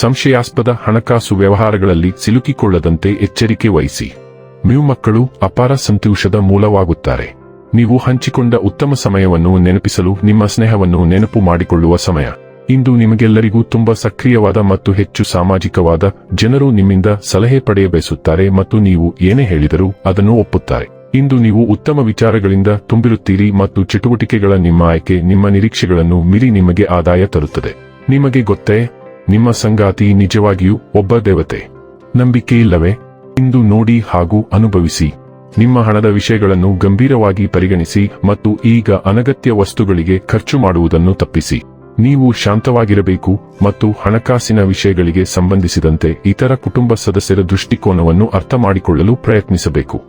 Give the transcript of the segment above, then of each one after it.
ಸಂಶಯಾಸ್ಪದ ಹಣಕಾಸು ವ್ಯವಹಾರಗಳಲ್ಲಿ ಸಿಲುಕಿಕೊಳ್ಳದಂತೆ ಎಚ್ಚರಿಕೆ ವಹಿಸಿ. ಮ್ಯೂ ಮಕ್ಕಳು ಅಪಾರ ಸಂತೋಷದ ಮೂಲವಾಗುತ್ತಾರೆ. ನೀವು ಹಂಚಿಕೊಂಡ ಉತ್ತಮ ಸಮಯವನ್ನು ನೆನಪಿಸಲು ನಿಮ್ಮ ಸ್ನೇಹವನ್ನು ನೆನಪು ಮಾಡಿಕೊಳ್ಳುವ ಸಮಯ. ಇಂದು ನಿಮಗೆಲ್ಲರಿಗೂ ತುಂಬಾ ಸಕ್ರಿಯವಾದ ಮತ್ತು ಹೆಚ್ಚು ಸಾಮಾಜಿಕವಾದ ಜನರು ನಿಮ್ಮಿಂದ ಸಲಹೆ ಪಡೆಯಬಯಸುತ್ತಾರೆ ಮತ್ತು ನೀವು ಏನೇ ಹೇಳಿದರೂ ಅದನ್ನು ಒಪ್ಪುತ್ತಾರೆ. ಇಂದು ನೀವು ಉತ್ತಮ ವಿಚಾರಗಳಿಂದ ತುಂಬಿರುತ್ತೀರಿ ಮತ್ತು ಚಟುವಟಿಕೆಗಳ ನಿಮ್ಮ ಆಯ್ಕೆ ನಿಮ್ಮ ನಿರೀಕ್ಷೆಗಳನ್ನು ಮೀರಿ ನಿಮಗೆ ಆದಾಯ ತರುತ್ತದೆ. ನಿಮಗೆ ಗೊತ್ತೇ ನಿಮ್ಮ ಸಂಗಾತಿ ನಿಜವಾಗಿಯೂ ಒಬ್ಬ ದೇವತೆ. ನಂಬಿಕೆ ಇಲ್ಲವೇ? ಇಂದು ನೋಡಿ ಹಾಗೂ ಅನುಭವಿಸಿ. ನಿಮ್ಮ ಹಣದ ವಿಷಯಗಳನ್ನು ಗಂಭೀರವಾಗಿ ಪರಿಗಣಿಸಿ ಮತ್ತು ಈಗ ಅನಗತ್ಯ ವಸ್ತುಗಳಿಗೆ ಖರ್ಚು ಮಾಡುವುದನ್ನು ತಪ್ಪಿಸಿ. ನೀವು ಶಾಂತವಾಗಿರಬೇಕು ಮತ್ತು ಹಣಕಾಸಿನ ವಿಷಯಗಳಿಗೆ ಸಂಬಂಧಿಸಿದಂತೆ ಇತರ ಕುಟುಂಬ ಸದಸ್ಯರ ದೃಷ್ಟಿಕೋನವನ್ನು ಅರ್ಥ ಮಾಡಿಕೊಳ್ಳಲು ಪ್ರಯತ್ನಿಸಬೇಕು.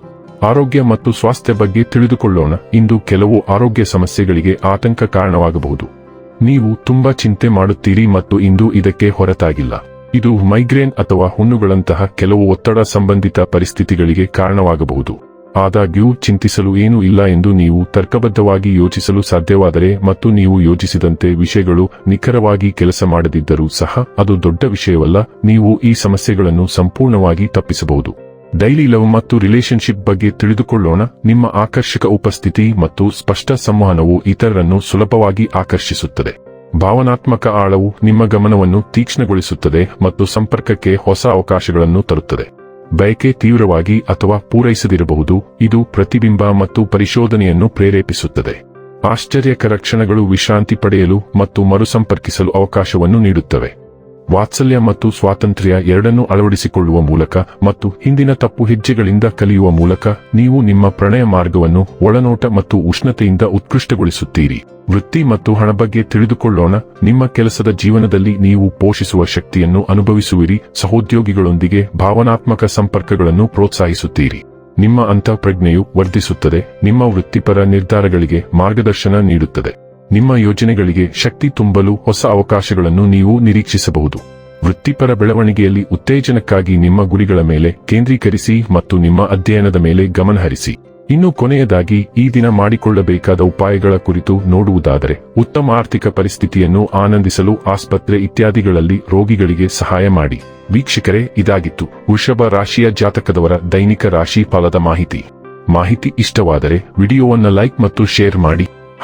ಆರೋಗ್ಯ ಮತ್ತು ಸ್ವಾಸ್ಥ್ಯ ಬಗ್ಗೆ ತಿಳಿದುಕೊಳ್ಳೋಣ. ಇಂದು ಕೆಲವು ಆರೋಗ್ಯ ಸಮಸ್ಯೆಗಳಿಗೆ ಆತಂಕ ಕಾರಣವಾಗಬಹುದು. ನೀವು ತುಂಬಾ ಚಿಂತೆ ಮಾಡುತ್ತೀರಿ ಮತ್ತು ಇಂದು ಇದಕ್ಕೆ ಹೊರತಾಗಿಲ್ಲ. ಇದು ಮೈಗ್ರೇನ್ ಅಥವಾ ಹುಣ್ಣುಗಳಂತಹ ಕೆಲವು ಒತ್ತಡ ಸಂಬಂಧಿತ ಪರಿಸ್ಥಿತಿಗಳಿಗೆ ಕಾರಣವಾಗಬಹುದು. ಆದಾಗ್ಯೂ, ಚಿಂತಿಸಲು ಏನೂ ಇಲ್ಲ ಎಂದು ನೀವು ತರ್ಕಬದ್ಧವಾಗಿ ಯೋಚಿಸಲು ಸಾಧ್ಯವಾದರೆ ಮತ್ತು ನೀವು ಯೋಚಿಸಿದಂತೆ ವಿಷಯಗಳು ನಿಖರವಾಗಿ ಕೆಲಸ ಮಾಡದಿದ್ದರೂ ಸಹ ಅದು ದೊಡ್ಡ ವಿಷಯವಲ್ಲ, ನೀವು ಈ ಸಮಸ್ಯೆಗಳನ್ನು ಸಂಪೂರ್ಣವಾಗಿ ತಪ್ಪಿಸಬಹುದು. ಡೈಲಿ ಲವ್ ಮತ್ತು ರಿಲೇಶನ್ಶಿಪ್ ಬಗ್ಗೆ ತಿಳಿದುಕೊಳ್ಳೋಣ. ನಿಮ್ಮ ಆಕರ್ಷಕ ಉಪಸ್ಥಿತಿ ಮತ್ತು ಸ್ಪಷ್ಟ ಸಂವಹನವು ಇತರರನ್ನು ಸುಲಭವಾಗಿ ಆಕರ್ಷಿಸುತ್ತದೆ. ಭಾವನಾತ್ಮಕ ಆಳವು ನಿಮ್ಮ ಗಮನವನ್ನು ತೀಕ್ಷ್ಣಗೊಳಿಸುತ್ತದೆ ಮತ್ತು ಸಂಪರ್ಕಕ್ಕೆ ಹೊಸ ಅವಕಾಶಗಳನ್ನು ತರುತ್ತದೆ. ಬಯಕೆ ತೀವ್ರವಾಗಿ ಅಥವಾ ಪೂರೈಸದಿರಬಹುದು. ಇದು ಪ್ರತಿಬಿಂಬ ಮತ್ತು ಪರಿಶೋಧನೆಯನ್ನು ಪ್ರೇರೇಪಿಸುತ್ತದೆ. ಆಶ್ಚರ್ಯಕರ ಕ್ಷಣಗಳು ವಿಶ್ರಾಂತಿ ಪಡೆಯಲು ಮತ್ತು ಮರುಸಂಪರ್ಕಿಸಲು ಅವಕಾಶವನ್ನು ನೀಡುತ್ತವೆ. ವಾತ್ಸಲ್ಯ ಮತ್ತು ಸ್ವಾತಂತ್ರ್ಯ ಎರಡನ್ನೂ ಅಳವಡಿಸಿಕೊಳ್ಳುವ ಮೂಲಕ ಮತ್ತು ಹಿಂದಿನ ತಪ್ಪು ಹೆಜ್ಜೆಗಳಿಂದ ಕಲಿಯುವ ಮೂಲಕ ನೀವು ನಿಮ್ಮ ಪ್ರಣಯ ಮಾರ್ಗವನ್ನು ಒಳನೋಟ ಮತ್ತು ಉಷ್ಣತೆಯಿಂದ ಉತ್ಕೃಷ್ಟಗೊಳಿಸುತ್ತೀರಿ. ವೃತ್ತಿ ಮತ್ತು ಹಣ ಬಗ್ಗೆ ತಿಳಿದುಕೊಳ್ಳೋಣ. ನಿಮ್ಮ ಕೆಲಸದ ಜೀವನದಲ್ಲಿ ನೀವು ಪೋಷಿಸುವ ಶಕ್ತಿಯನ್ನು ಅನುಭವಿಸುವಿರಿ. ಸಹೋದ್ಯೋಗಿಗಳೊಂದಿಗೆ ಭಾವನಾತ್ಮಕ ಸಂಪರ್ಕಗಳನ್ನು ಪ್ರೋತ್ಸಾಹಿಸುತ್ತೀರಿ. ನಿಮ್ಮ ಅಂತಃಪ್ರಜ್ಞೆಯು ವರ್ಧಿಸುತ್ತದೆ. ನಿಮ್ಮ ವೃತ್ತಿಪರ ನಿರ್ಧಾರಗಳಿಗೆ ಮಾರ್ಗದರ್ಶನ ನೀಡುತ್ತದೆ. ನಿಮ್ಮ ಯೋಜನೆಗಳಿಗೆ ಶಕ್ತಿ ತುಂಬಲು ಹೊಸ ಅವಕಾಶಗಳನ್ನು ನೀವು ನಿರೀಕ್ಷಿಸಬಹುದು. ವೃತ್ತಿಪರ ಬೆಳವಣಿಗೆಯಲ್ಲಿ ಉತ್ತೇಜನಕ್ಕಾಗಿ ನಿಮ್ಮ ಗುರಿಗಳ ಮೇಲೆ ಕೇಂದ್ರೀಕರಿಸಿ ಮತ್ತು ನಿಮ್ಮ ಅಧ್ಯಯನದ ಮೇಲೆ ಗಮನಹರಿಸಿ ಇನ್ನು ಕೊನೆಯದಾಗಿ, ಈ ದಿನ ಮಾಡಿಕೊಳ್ಳಬೇಕಾದ ಉಪಾಯಗಳ ಕುರಿತು ನೋಡುವುದಾದರೆ, ಉತ್ತಮ ಆರ್ಥಿಕ ಪರಿಸ್ಥಿತಿಯನ್ನು ಆನಂದಿಸಲು ಆಸ್ಪತ್ರೆ ಇತ್ಯಾದಿಗಳಲ್ಲಿ ರೋಗಿಗಳಿಗೆ ಸಹಾಯ ಮಾಡಿ. ವೀಕ್ಷಕರೇ, ಇದಾಗಿತ್ತು. ವೃಷಭ ರಾಶಿಯ ಜಾತಕದವರ ದೈನಿಕ ರಾಶಿ ಫಲದ ಮಾಹಿತಿ. ಮಾಹಿತಿ ಇಷ್ಟವಾದರೆ, ವಿಡಿಯೋವನ್ನು ಲೈಕ್ ಮತ್ತು ಶೇರ್ ಮಾಡಿ.